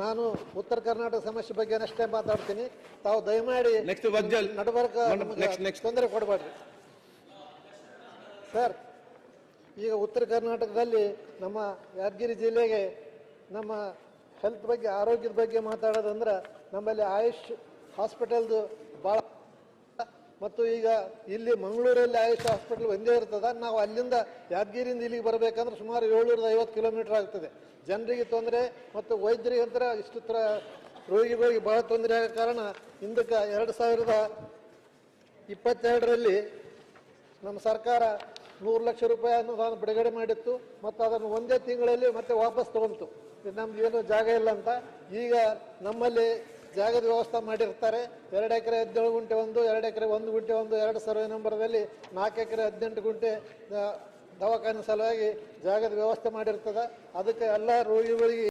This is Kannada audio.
ನಾನು ಉತ್ತರ ಕರ್ನಾಟಕ ಸಮಸ್ಯೆ ಬಗ್ಗೆ ಅಷ್ಟೇ ಮಾತಾಡ್ತೀನಿ ತಾವು ದಯಮಾಡಿ ನೆಕ್ಸ್ಟ್ ವಜ್ಜಲ್. ನಡಬರ್ಕ. ತೊಂದರೆ ಕೊಡಬೇಡ್ರಿ ಸರ್ ಈಗ ಉತ್ತರ ಕರ್ನಾಟಕದಲ್ಲಿ ನಮ್ಮ ಯಾದಗಿರಿ ಜಿಲ್ಲೆಗೆ ನಮ್ಮ ಹೆಲ್ತ್ ಬಗ್ಗೆ ಆರೋಗ್ಯದ ಬಗ್ಗೆ ಮಾತಾಡೋದಂದ್ರೆ ನಮ್ಮಲ್ಲಿ ಆಯುಷ್ ಹಾಸ್ಪಿಟಲ್ದು ಭಾಳ ಮತ್ತು ಈಗ ಇಲ್ಲಿ ಮಂಗಳೂರಲ್ಲಿ ಆಯುಷ್ ಹಾಸ್ಪಿಟಲ್ ಒಂದೇ ಇರ್ತದ. ನಾವು ಅಲ್ಲಿಂದ ಯಾದಗಿರಿಯಿಂದ ಇಲ್ಲಿಗೆ ಬರಬೇಕಂದ್ರೆ ಸುಮಾರು ಏಳ್ನೂರದ ಐವತ್ತು ಕಿಲೋಮೀಟರ್ ಆಗ್ತದೆ. ಜನರಿಗೆ ತೊಂದರೆ ಮತ್ತು ವೈದ್ಯರಿಗೆ ಅಂತರ ಇಷ್ಟು ತರ ರೋಗಿಗಳಿಗೆ ಬಹಳ ತೊಂದರೆ ಆಗೋ ಕಾರಣ ಹಿಂದಕ್ಕೆ ಎರಡು ಸಾವಿರದ ಇಪ್ಪತ್ತೆರಡರಲ್ಲಿ ನಮ್ಮ ಸರ್ಕಾರ ನೂರು ಲಕ್ಷ ರೂಪಾಯಿ ಅನುದಾನ ಬಿಡುಗಡೆ ಮಾಡಿತ್ತು ಮತ್ತು ಅದನ್ನು ಒಂದೇ ತಿಂಗಳಲ್ಲಿ ಮತ್ತೆ ವಾಪಸ್ ತಗೊಂತು. ನಮ್ಗೆ ಏನು ಜಾಗ ಇಲ್ಲ ಅಂತ. ಈಗ ನಮ್ಮಲ್ಲಿ ಜಾಗದ ವ್ಯವಸ್ಥೆ ಮಾಡಿರ್ತಾರೆ. ಎರಡು ಎಕರೆ ಹದಿನೇಳು ಗುಂಟೆ ಒಂದು, ಎರಡು ಎಕರೆ ಒಂದು ಗುಂಟೆ ಒಂದು, ಎರಡು ಸರ್ವೆ ನಂಬರ್ದಲ್ಲಿ ನಾಲ್ಕು ಎಕರೆ ಹದಿನೆಂಟು ಗುಂಟೆ ದವಾಖಾನೆ ಸಲುವಾಗಿ ಜಾಗದ ವ್ಯವಸ್ಥೆ ಮಾಡಿರ್ತದೆ. ಅದಕ್ಕೆ ಎಲ್ಲ ರೋಗಿಗಳಿಗೆ